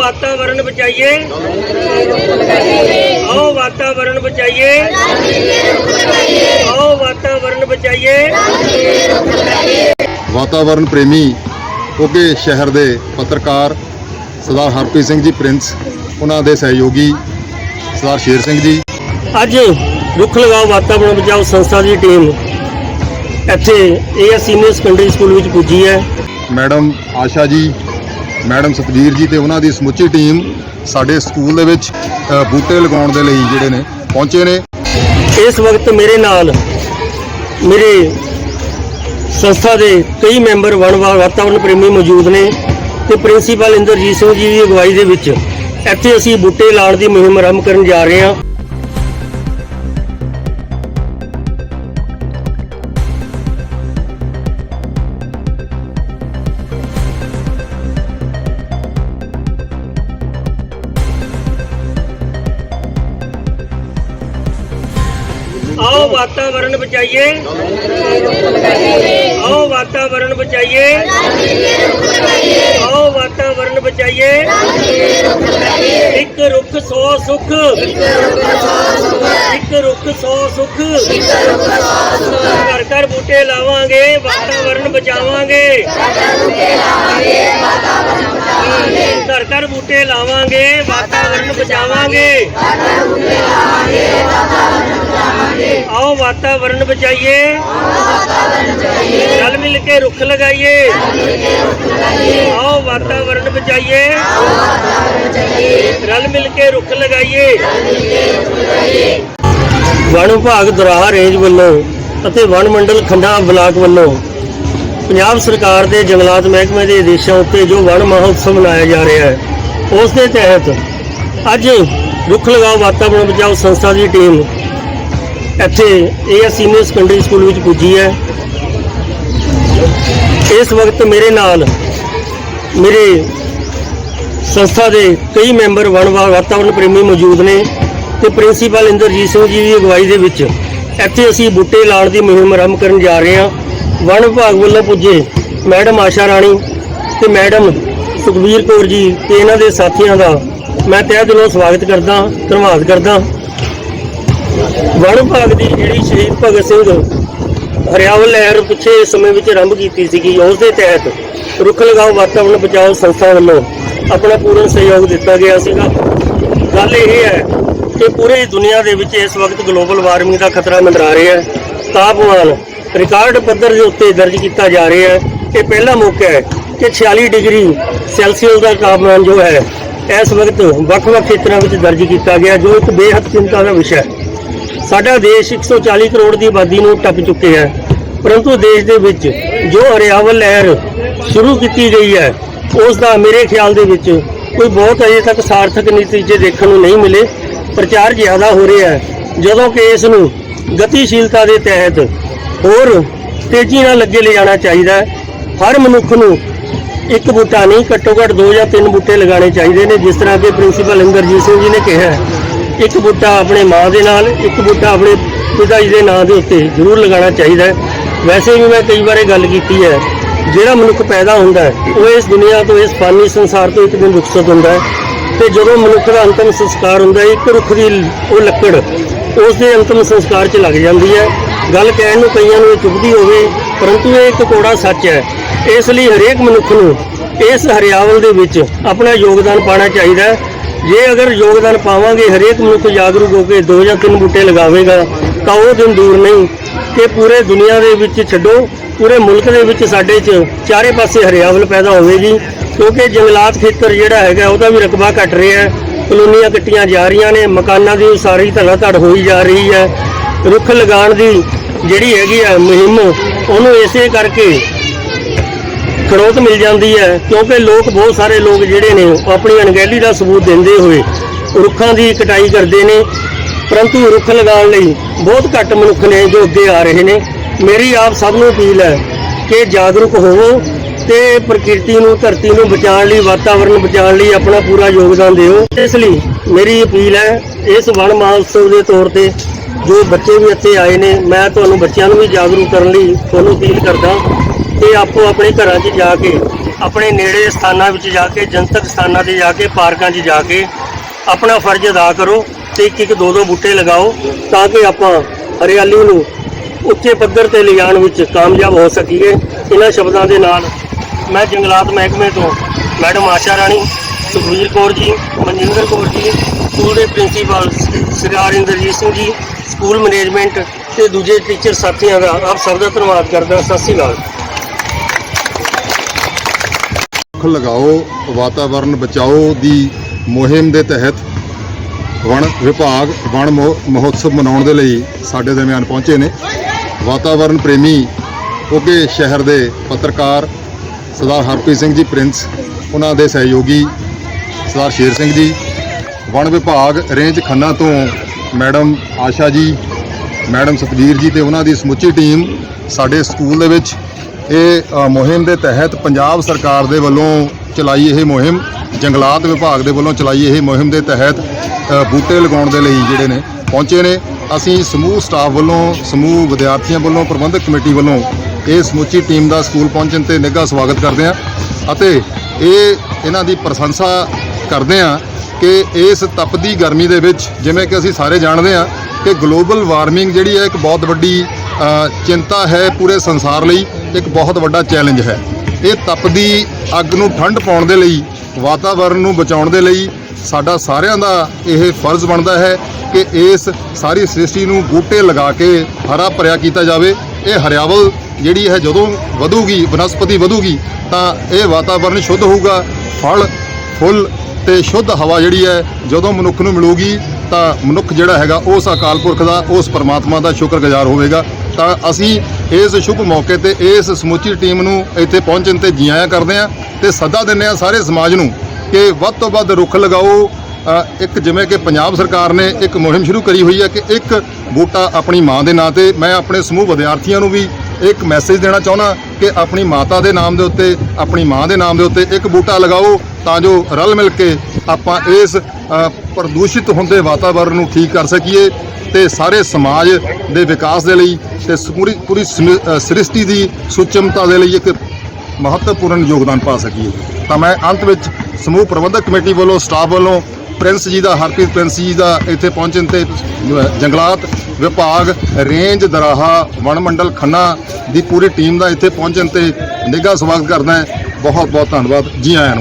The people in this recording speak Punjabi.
ਵਾਤਾਵਰਣ ਬਚਾਈਏ। ਆਓ ਵਾਤਾਵਰਣ ਬਚਾਈਏ। ਆਓ ਵਾਤਾਵਰਣ ਬਚਾਈਏ। ਵਾਤਾਵਰਣ ਪ੍ਰੇਮੀ ਉਹਗੇ ਸ਼ਹਿਰ ਦੇ ਪੱਤਰਕਾਰ ਸਰਦਾਰ ਹਰਪ੍ਰੀਤ ਸਿੰਘ ਜੀ ਪ੍ਰਿੰਸ ਉਹਨਾਂ ਦੇ ਸਹਿਯੋਗੀ ਸਰਦਾਰ ਸ਼ੇਰ ਸਿੰਘ ਜੀ। ਅੱਜ ਰੁੱਖ ਲਗਾਓ ਵਾਤਾਵਰਣ ਬਚਾਓ ਸੰਸਥਾ ਦੀ ਟੀਮ ਇੱਥੇ ਏਐਸ ਸੀਨੀਅਰ ਸੈਕੰਡਰੀ ਸਕੂਲ ਵਿੱਚ ਪੁੱਜੀ ਹੈ। ਮੈਡਮ ਆਸ਼ਾ ਜੀ ਮੈਡਮ ਸਤਵੀਰ ਜੀ ਤੇ ਉਹਨਾਂ ਦੀ ਸਮੁੱਚੀ ਟੀਮ ਸਾਡੇ ਸਕੂਲ ਦੇ ਵਿੱਚ ਬੂਟੇ ਲਗਾਉਣ ਦੇ ਲਈ ਜਿਹੜੇ ਨੇ, ਪਹੁੰਚੇ ਨੇ। ਇਸ ਵਕਤ ਮੇਰੇ ਨਾਲ ਮੇਰੇ ਸੰਸਥਾ ਦੇ ਕਈ ਮੈਂਬਰ ਵਣ ਵਾ- ਵਾਤਾਵਰਣ ਪ੍ਰੇਮੀ ਮੌਜੂਦ ਨੇ ਤੇ ਪ੍ਰਿੰਸੀਪਲ ਇੰਦਰਜੀਤ ਸਿੰਘ ਜੀ ਦੀ ਅਗਵਾਈ ਦੇ ਵਿੱਚ ਇੱਥੇ ਅਸੀਂ ਬੂਟੇ ਲਾਉਣ ਦੀ ਮੁਹਿੰਮ ਆਰੰਭ ਕਰਨ ਜਾ ਰਹੇ ਹਾਂ। ਆਓ ਵਾਤਾਵਰਣ ਬਚਾਈਏ। ਆਓ ਵਾਤਾਵਰਣ ਬਚਾਈਏ। ਆਓ ਵਾਤਾਵਰਣ ਬਚਾਈਏ। ਇੱਕ ਰੁੱਖ 100 ਸੁੱਖ। ਇੱਕ ਰੁੱਖ 100 ਸੁੱਖ। ਘਰ ਘਰ ਬੂਟੇ ਲਾਵਾਂਗੇ ਵਾਤਾਵਰਣ ਬਚਾਵਾਂਗੇ। ਘਰ ਘਰ ਬੂਟੇ ਲਾਵਾਂਗੇ ਵਾਤਾਵਰਣ ਬਚਾਵਾਂਗੇ। ਵਾਤਾਵਰਣ ਬਚਾਈਏ। ਰਲ ਮਿਲ ਕੇ ਰੁੱਖ ਲਗਾਈਏ। ਆਓ ਵਾਤਾਵਰਣ ਬਚਾਈਏ। ਰਲ ਮਿਲ ਕੇ ਰੁੱਖ ਲਗਾਈਏ। ਵਣ ਵਿਭਾਗ ਦਰਾਹਾ ਰੇਂਜ ਵੱਲੋਂ ਅਤੇ ਵਣ ਮੰਡਲ ਖੰਡਾ ਬਲਾਕ ਵੱਲੋਂ ਪੰਜਾਬ ਸਰਕਾਰ ਦੇ ਜੰਗਲਾਤ ਮਹਿਕਮੇ ਦੇ ਆਦੇਸ਼ਾਂ ਉੱਤੇ ਜੋ ਵਣ ਮਹੋਤਸਵ ਮਨਾਇਆ ਜਾ ਰਿਹਾ ਹੈ, ਉਸ ਦੇ ਤਹਿਤ ਅੱਜ ਰੁੱਖ ਲਗਾਓ ਵਾਤਾਵਰਣ ਬਚਾਓ ਸੰਸਥਾ ਦੀ ਟੀਮ ਇੱਥੇ ਏਐਸ ਸੀਨੀਅਰ ਸੈਕੰਡਰੀ ਸਕੂਲ ਵਿੱਚ ਪੁੱਜੀ ਹੈ। ਇਸ ਵਕਤ ਮੇਰੇ ਨਾਲ ਮੇਰੇ ਸੰਸਥਾ ਦੇ ਕਈ ਮੈਂਬਰ ਵਣ ਵਾ- ਵਾਤਾਵਰਣ ਪ੍ਰੇਮੀ ਮੌਜੂਦ ਨੇ ਤੇ ਪ੍ਰਿੰਸੀਪਲ ਇੰਦਰਜੀਤ ਸਿੰਘ ਜੀ ਦੀ ਅਗਵਾਈ ਦੇ ਵਿੱਚ ਇੱਥੇ ਅਸੀਂ ਬੂਟੇ ਲਾਉਣ ਦੀ ਮੁਹਿੰਮ ਆਰੰਭ ਕਰਨ ਜਾ ਰਹੇ ਹਾਂ। ਵਣ ਵਿਭਾਗ ਵੱਲੋਂ ਪੁੱਜੇ ਮੈਡਮ ਆਸ਼ਾ ਰਾਣੀ ਤੇ ਮੈਡਮ ਸੁਖਬੀਰ ਕੌਰ ਜੀ ਤੇ ਇਹਨਾਂ ਦੇ ਸਾਥੀਆਂ ਦਾ ਮੈਂ ਤਹਿ ਦਿਲੋਂ ਸਵਾਗਤ ਕਰਦਾ, ਧੰਨਵਾਦ ਕਰਦਾ। ਵਣ ਵਿਭਾਗ ਦੀ ਜਿਹੜੀ ਸ਼ਹੀਦ ਭਗਤ ਸਿੰਘ ਹਰਿਆਵਲ ਲਹਿਰ ਪਿੱਛੇ ਸਮੇਂ ਵਿੱਚ ਆਰੰਭ ਕੀਤੀ ਸੀਗੀ, ਉਸ ਦੇ ਤਹਿਤ ਰੁੱਖ ਲਗਾਓ ਵਾਤਾਵਰਣ ਬਚਾਓ ਸੰਸਥਾ ਵੱਲੋਂ ਆਪਣਾ ਪੂਰਨ ਸਹਿਯੋਗ ਦਿੱਤਾ ਗਿਆ ਸੀਗਾ। ਗੱਲ ਇਹ ਹੈ ਕਿ ਪੂਰੀ ਦੁਨੀਆ ਦੇ ਵਿੱਚ ਇਸ ਵਕਤ ਗਲੋਬਲ ਵਾਰਮਿੰਗ ਦਾ ਖਤਰਾ ਮੰਡਰਾ ਰਿਹਾ ਹੈ। ਤਾਪਮਾਨ ਰਿਕਾਰਡ ਪੱਧਰ ਦੇ ਉੱਤੇ ਦਰਜ ਕੀਤਾ ਜਾ ਰਿਹਾ ਹੈ ਇਹ ਪਹਿਲਾ ਮੌਕਾ ਹੈ ਕਿ 46 ਡਿਗਰੀ ਸੈਲਸੀਅਸ ਦਾ ਤਾਪਮਾਨ ਜੋ ਹੈ, ਇਸ ਵਕਤ ਵੱਖ-ਵੱਖ ਖੇਤਰਾਂ ਵਿੱਚ ਦਰਜ ਕੀਤਾ ਗਿਆ, ਜੋ ਇੱਕ ਬੇਹੱਦ ਚਿੰਤਾ ਦਾ ਵਿਸ਼ਾ ਹੈ। ਸਾਡਾ ਦੇਸ਼ 140 ਕਰੋੜ ਦੀ ਆਬਾਦੀ ਨੂੰ ਟੱਪ ਚੁੱਕਿਆ ਹੈ। ਪਰੰਤੂ ਦੇਸ਼ ਦੇ ਵਿੱਚ ਜੋ ਹਰਿਆਵਲ ਲਹਿਰ ਸ਼ੁਰੂ ਕੀਤੀ ਗਈ ਹੈ, ਉਸ ਦਾ ਮੇਰੇ ਖਿਆਲ ਦੇ ਵਿੱਚ ਕੋਈ ਬਹੁਤ ਅਜੇ ਤੱਕ ਸਾਰਥਕ ਨਤੀਜੇ ਦੇਖਣ ਨੂੰ ਨਹੀਂ ਮਿਲੇ। ਪ੍ਰਚਾਰ ਜ਼ਿਆਦਾ ਹੋ ਰਿਹਾ ਹੈ। ਜਦੋਂ ਕਿ ਇਸ ਨੂੰ ਗਤੀਸ਼ੀਲਤਾ ਦੇ ਤਹਿਤ ਹੋਰ ਤੇਜ਼ੀ ਨਾਲ ਅੱਗੇ ਲਿਜਾਣਾ ਚਾਹੀਦਾ ਹੈ। ਹਰ ਮਨੁੱਖ ਨੂੰ ਇੱਕ ਬੂਟਾ ਨਹੀਂ, ਘੱਟੋ ਘੱਟ ਦੋ ਜਾਂ ਤਿੰਨ ਬੂਟੇ ਲਗਾਉਣੇ ਚਾਹੀਦੇ ਨੇ, ਜਿਸ ਤਰ੍ਹਾਂ ਕਿ ਪ੍ਰਿੰਸੀਪਲ ਇੰਦਰਜੀਤ ਸਿੰਘ ਜੀ ਨੇ ਕਿਹਾ ਇੱਕ ਬੂਟਾ ਆਪਣੇ ਮਾਂ ਦੇ ਨਾਲ, ਇੱਕ ਬੂਟਾ ਆਪਣੇ ਪਿਤਾ ਜੀ ਦੇ ਨਾਂ ਦੇ ਉੱਤੇ ਜ਼ਰੂਰ ਲਗਾਉਣਾ ਚਾਹੀਦਾ ਹੈ। ਵੈਸੇ ਵੀ ਮੈਂ ਕਈ ਵਾਰੇ ਗੱਲ ਕੀਤੀ ਹੈ, ਜਿਹੜਾ ਮਨੁੱਖ ਪੈਦਾ ਹੁੰਦਾ ਹੈ, ਉਹ ਇਸ ਦੁਨੀਆ ਤੋਂ, ਇਸ ਫਾਨੀ ਸੰਸਾਰ ਤੋਂ ਇੱਕ ਦਿਨ ਰੁਖਸਤ ਹੁੰਦਾ ਹੈ ਤੇ ਜਦੋਂ ਮਨੁੱਖ ਦਾ ਅੰਤਮ ਸੰਸਕਾਰ ਹੁੰਦਾ ਹੈ, ਇੱਕ ਰੁੱਖ ਦੀ ਉਹ ਲੱਕੜ, ਉਸ ਦੇ ਅੰਤਮ ਸੰਸਕਾਰ 'ਚ ਲੱਗ ਜਾਂਦੀ ਹੈ। ਗੱਲ ਕਹਿਣ ਨੂੰ ਕਈਆਂ ਨੂੰ ਇਹ ਚੁਭਦੀ ਹੋਵੇ, ਪਰੰਤੂ ਇਹ ਇੱਕ ਕੋੜਾ ਸੱਚ ਹੈ। ਇਸ ਲਈ ਹਰੇਕ ਮਨੁੱਖ ਨੂੰ ਇਸ ਹਰਿਆਵਲ ਦੇ ਵਿੱਚ ਆਪਣਾ ਯੋਗਦਾਨ ਪਾਉਣਾ ਚਾਹੀਦਾ ਹੈ। ਜੇ ਅਗਰ ਯੋਗਦਾਨ ਪਾਵਾਂਗੇ ਹਰੇਕ ਮਨੁੱਖ ਜਾਗਰੂਕ ਹੋ ਕੇ ਦੋ ਜਾਂ ਤਿੰਨ ਬੂਟੇ ਲਗਾਵੇਗਾ, ਤਾਂ ਉਹ ਦਿਨ ਦੂਰ ਨਹੀਂ। ਕਿ ਪੂਰੇ ਦੁਨੀਆ ਦੇ ਵਿੱਚ ਛੱਡੋ, ਪੂਰੇ ਮੁਲਕ ਦੇ ਵਿੱਚ ਸਾਡੇ 'ਚ ਚਾਰੇ ਪਾਸੇ ਹਰਿਆਵਲ ਪੈਦਾ ਹੋਵੇਗੀ, ਕਿਉਂਕਿ ਜੰਗਲਾਤ ਖੇਤਰ ਜਿਹੜਾ ਹੈਗਾ, ਉਹਦਾ ਵੀ ਰਕਬਾ ਘਟ ਰਿਹਾ ਹੈ। ਕਲੋਨੀਆਂ ਕੱਟੀਆਂ ਜਾ ਰਹੀਆਂ ਨੇ, ਮਕਾਨਾਂ ਦੀ ਉਸਾਰੀ ਧੜਾ ਧੜ ਹੋਈ ਜਾ ਰਹੀ ਹੈ। ਰੁੱਖ ਲਗਾਉਣ ਦੀ ਜਿਹੜੀ ਹੈਗੀ ਹੈ ਮੁਹਿੰਮ, ਉਹਨੂੰ ਇਸੇ ਕਰਕੇ ਖੜੋਤ ਮਿਲ ਜਾਂਦੀ ਹੈ, ਕਿਉਂਕਿ ਲੋਕ ਬਹੁਤ ਸਾਰੇ ਲੋਕ ਜਿਹੜੇ ਨੇ ਉਹ ਆਪਣੀ ਅਣਗਹਿਲੀ ਦਾ ਸਬੂਤ ਦਿੰਦੇ ਹੋਏ ਰੁੱਖਾਂ ਦੀ ਕਟਾਈ ਕਰਦੇ ਨੇ, ਪਰੰਤੂ ਰੁੱਖ ਲਗਾਉਣ ਲਈ ਬਹੁਤ ਘੱਟ ਮਨੁੱਖ ਨੇ ਜੋ ਅੱਗੇ ਆ ਰਹੇ ਨੇ। ਮੇਰੀ ਆਪ ਸਭ ਨੂੰ ਅਪੀਲ ਹੈ ਕਿ ਜਾਗਰੂਕ ਹੋਵੋ ਤੇ ਪ੍ਰਕਿਰਤੀ ਨੂੰ, ਧਰਤੀ ਨੂੰ ਬਚਾਉਣ ਲਈ ਵਾਤਾਵਰਣ ਬਚਾਉਣ ਲਈ ਆਪਣਾ ਪੂਰਾ ਯੋਗਦਾਨ ਦਿਓ। ਇਸ ਲਈ ਮੇਰੀ ਅਪੀਲ ਹੈ, ਇਸ ਵਣ ਮਹੋਤਸਵ ਦੇ ਤੌਰ ਤੇ ਜੋ ਬੱਚੇ ਵੀ ਇੱਥੇ ਆਏ ਨੇ, ਮੈਂ ਤੁਹਾਨੂੰ ਬੱਚਿਆਂ ਨੂੰ ਵੀ ਜਾਗਰੂਕ ਕਰਨ ਲਈ ਤੁਹਾਨੂੰ ਅਪੀਲ ਕਰਦਾ। ਕਿ ਆਪੋ ਆਪਣੇ ਘਰਾਂ 'ਚ ਜਾ ਕੇ, ਆਪਣੇ ਨੇੜੇ ਸਥਾਨਾਂ ਵਿੱਚ ਜਾ ਕੇ, ਜਨਤਕ ਸਥਾਨਾਂ ਤੇ ਜਾ ਕੇ, ਪਾਰਕਾਂ 'ਚ ਜਾ ਕੇ ਆਪਣਾ ਫਰਜ਼ ਅਦਾ ਕਰੋ ਤੇ ਇੱਕ ਇੱਕ ਦੋ ਦੋ ਬੂਟੇ ਲਗਾਓ ਤਾਂ ਕਿ ਆਪਾਂ ਹਰਿਆਲੀ ਨੂੰ ਉੱਚੇ ਪੱਧਰ ਤੇ ਲਿਜਾਣ ਵਿੱਚ ਕਾਮਯਾਬ ਹੋ ਸਕੀਏ। ਇਹਨਾਂ ਸ਼ਬਦਾਂ ਦੇ ਨਾਲ ਮੈਂ ਜੰਗਲਾਤ ਮਹਿਕਮੇ ਤੋਂ ਮੈਡਮ ਆਸ਼ਾ ਰਾਣੀ, ਸੁਖਵੀਰ ਕੌਰ ਜੀ, ਮਨਜਿੰਦਰ ਕੌਰ ਜੀ, ਸਕੂਲ ਦੇ ਪ੍ਰਿੰਸੀਪਲ ਸਰਦਾਰ ਇੰਦਰਜੀਤ ਸਿੰਘ ਜੀ, ਸਕੂਲ ਮੈਨੇਜਮੈਂਟ ਤੇ ਦੂਜੇ ਟੀਚਰ ਸਾਥੀਆਂ ਦਾ ਆਪ ਸਭ ਦਾ ਧੰਨਵਾਦ ਕਰਦਾ। ਸਤਿ ਸ਼੍ਰੀ ਅਕਾਲ। ਰੁੱਖ ਲਗਾਓ ਵਾਤਾਵਰਨ ਬਚਾਓ ਦੀ ਮੁਹਿੰਮ ਦੇ ਤਹਿਤ ਵਣ ਵਿਭਾਗ ਵਣ ਮਹੋ- ਮਹੋਤਸਵ ਮਨਾਉਣ ਦੇ ਲਈ ਸਾਡੇ ਦਰਮਿਆਨ ਪਹੁੰਚੇ ਨੇ ਵਾਤਾਵਰਨ ਪ੍ਰੇਮੀ ਉਗੇ ਸ਼ਹਿਰ ਦੇ ਪੱਤਰਕਾਰ ਸਰਦਾਰ ਹਰਪ੍ਰੀਤ ਸਿੰਘ ਜੀ ਪ੍ਰਿੰਸ ਉਹਨਾਂ ਦੇ ਸਹਿਯੋਗੀ ਸਰਦਾਰ ਸ਼ੇਰ ਸਿੰਘ ਜੀ ਵਣ ਵਿਭਾਗ ਰੇਂਜ ਖੰਨਾ ਤੋਂ ਮੈਡਮ ਆਸ਼ਾ ਜੀ ਮੈਡਮ ਸਤਵੀਰ ਜੀ ਤੇ ਉਹਨਾਂ ਦੀ ਸਮੁੱਚੀ ਟੀਮ ਸਾਡੇ ਸਕੂਲ ਦੇ ਵਿੱਚ ਇਹ ਮੁਹਿੰਮ ਦੇ ਤਹਿਤ ਪੰਜਾਬ ਸਰਕਾਰ ਦੇ ਵੱਲੋਂ ਚਲਾਈ ਇਹ ਮੁਹਿੰਮ, ਜੰਗਲਾਤ ਵਿਭਾਗ ਦੇ ਵੱਲੋਂ ਚਲਾਈ ਇਹ ਮੁਹਿੰਮ ਦੇ ਤਹਿਤ ਬੂਟੇ ਲਗਾਉਣ ਦੇ ਲਈ ਜਿਹੜੇ ਨੇ, ਪਹੁੰਚੇ ਨੇ। ਅਸੀਂ ਸਮੂਹ ਸਟਾਫ ਵੱਲੋਂ, ਸਮੂਹ ਵਿਦਿਆਰਥੀਆਂ ਵੱਲੋਂ, ਪ੍ਰਬੰਧਕ ਕਮੇਟੀ ਵੱਲੋਂ ਇਹ ਸਮੁੱਚੀ ਟੀਮ ਦਾ ਸਕੂਲ ਪਹੁੰਚਣ ਤੇ ਨਿੱਘਾ ਸਵਾਗਤ ਕਰਦੇ ਹਾਂ ਅਤੇ ਇਹ ਇਹਨਾਂ ਦੀ ਪ੍ਰਸ਼ੰਸਾ ਕਰਦੇ ਹਾਂ ਕਿ ਇਸ ਤਪਦੀ ਗਰਮੀ ਦੇ ਵਿੱਚ, ਜਿਵੇਂ ਕਿ ਅਸੀਂ ਸਾਰੇ ਜਾਣਦੇ ਹਾਂ ਕਿ ਗਲੋਬਲ ਵਾਰਮਿੰਗ ਜਿਹੜੀ ਹੈ ਇੱਕ ਬਹੁਤ ਵੱਡੀ ਚਿੰਤਾ ਹੈ ਪੂਰੇ ਸੰਸਾਰ ਲਈ, ਇੱਕ ਬਹੁਤ ਵੱਡਾ ਚੈਲੰਜ ਹੈ। ਇਹ ਤਪਦੀ ਅੱਗ ਨੂੰ ਠੰਡ ਪਾਉਣ ਦੇ ਲਈ ਵਾਤਾਵਰਣ ਨੂੰ ਬਚਾਉਣ ਦੇ ਲਈ ਸਾਡਾ ਸਾਰਿਆਂ ਦਾ ਇਹ ਫਰਜ਼ ਬਣਦਾ ਹੈ ਕਿ ਇਸ ਸਾਰੀ ਸ੍ਰਿਸ਼ਟੀ ਨੂੰ ਬੂਟੇ ਲਗਾ ਕੇ ਹਰਾ ਭਰਿਆ ਕੀਤਾ ਜਾਵੇ। ਇਹ ਹਰਿਆਵਲ ਜਿਹੜੀ ਹੈ ਜਦੋਂ ਵਧੂਗੀ, ਬਨਸਪਤੀ ਵਧੂਗੀ, ਤਾਂ ਇਹ ਵਾਤਾਵਰਣ ਸ਼ੁੱਧ ਹੋਊਗਾ। ਫਲ, ਫੁੱਲ ਤੇ ਸ਼ੁੱਧ ਹਵਾ ਜਿਹੜੀ ਹੈ ਜਦੋਂ ਮਨੁੱਖ ਨੂੰ ਮਿਲੂਗੀ, ਤਾਂ ਮਨੁੱਖ ਜਿਹੜਾ ਹੈਗਾ ਉਸ ਅਕਾਲ ਪੁਰਖ ਦਾ, ਉਸ ਪਰਮਾਤਮਾ ਦਾ ਸ਼ੁਕਰਗੁਜ਼ਾਰ ਹੋਵੇਗਾ। ਤਾਂ ਅਸੀਂ ਇਸ ਸ਼ੁਭ ਮੌਕੇ ਤੇ ਇਸ ਸਮੁੱਚੀ ਟੀਮ ਨੂੰ ਇੱਥੇ ਪਹੁੰਚਣ ਤੇ ਜੀ ਆਇਆਂ ਕਰਦੇ ਹਾਂ ਤੇ ਸੱਦਾ ਦਿੰਦੇ ਹਾਂ ਸਾਰੇ ਸਮਾਜ ਨੂੰ ਕਿ ਵੱਧ ਤੋਂ ਵੱਧ ਰੁੱਖ ਲਗਾਓ। ਇੱਕ ਜਿਵੇਂ ਕਿ ਪੰਜਾਬ ਸਰਕਾਰ ਨੇ ਇੱਕ ਮੁਹਿੰਮ ਸ਼ੁਰੂ ਕਰੀ ਹੋਈ ਹੈ ਕਿ ਇੱਕ ਬੂਟਾ ਆਪਣੀ ਮਾਂ ਦੇ ਨਾਂ ਤੇ ਮੈਂ ਆਪਣੇ ਸਮੂਹ ਵਿਦਿਆਰਥੀਆਂ ਨੂੰ ਵੀ ਇੱਕ ਮੈਸੇਜ ਦੇਣਾ ਚਾਹੁੰਦਾ ਕਿ ਆਪਣੀ ਮਾਤਾ ਦੇ ਨਾਮ ਦੇ ਉੱਤੇ, ਆਪਣੀ ਮਾਂ ਦੇ ਨਾਮ ਦੇ ਉੱਤੇ ਇੱਕ ਬੂਟਾ ਲਗਾਓ। ਤਾਂ ਜੋ ਰਲ ਮਿਲ ਕੇ ਆਪਾਂ ਇਸ ਪ੍ਰਦੂਸ਼ਿਤ ਹੁੰਦੇ ਵਾਤਾਵਰਣ ਨੂੰ ਠੀਕ ਕਰ ਸਕੀਏ ਤੇ ਸਾਰੇ ਸਮਾਜ ਦੇ ਵਿਕਾਸ ਦੇ ਲਈ ਤੇ ਪੂਰੀ ਪੂਰੀ ਸਮਿ- ਅ, ਸ੍ਰਿਸ਼ਟੀ ਦੀ ਸੁਚਮਤਾ ਦੇ ਲਈ ਇੱਕ ਮਹੱਤਵਪੂਰਨ ਯੋਗਦਾਨ ਪਾ ਸਕੀਏ। ਤਾਂ ਮੈਂ ਅੰਤ ਵਿੱਚ ਸਮੂਹ ਪ੍ਰਬੰਧਕ ਕਮੇਟੀ ਵੱਲੋਂ ਸਟਾਫ ਵੱਲੋਂ ਪ੍ਰਿੰਸ ਜੀ ਦਾ ਹਰਪ੍ਰੀਤ ਪ੍ਰਿੰਸ ਜੀ ਦਾ ਇੱਥੇ ਪਹੁੰਚਣ ਤੇ ਜੰਗਲਾਤ ਵਿਭਾਗ ਰੇਂਜ ਦਰਾਹਾ ਵਣ ਮੰਡਲ ਖੰਨਾ ਦੀ ਪੂਰੀ ਟੀਮ ਦਾ ਇੱਥੇ ਪਹੁੰਚਣ ਤੇ ਨਿੱਘਾ ਸਵਾਗਤ ਕਰਦਾ ਬਹੁਤ ਬਹੁਤ ਧੰਨਵਾਦ ਜੀ ਆਇਆਂ ਨੂੰ।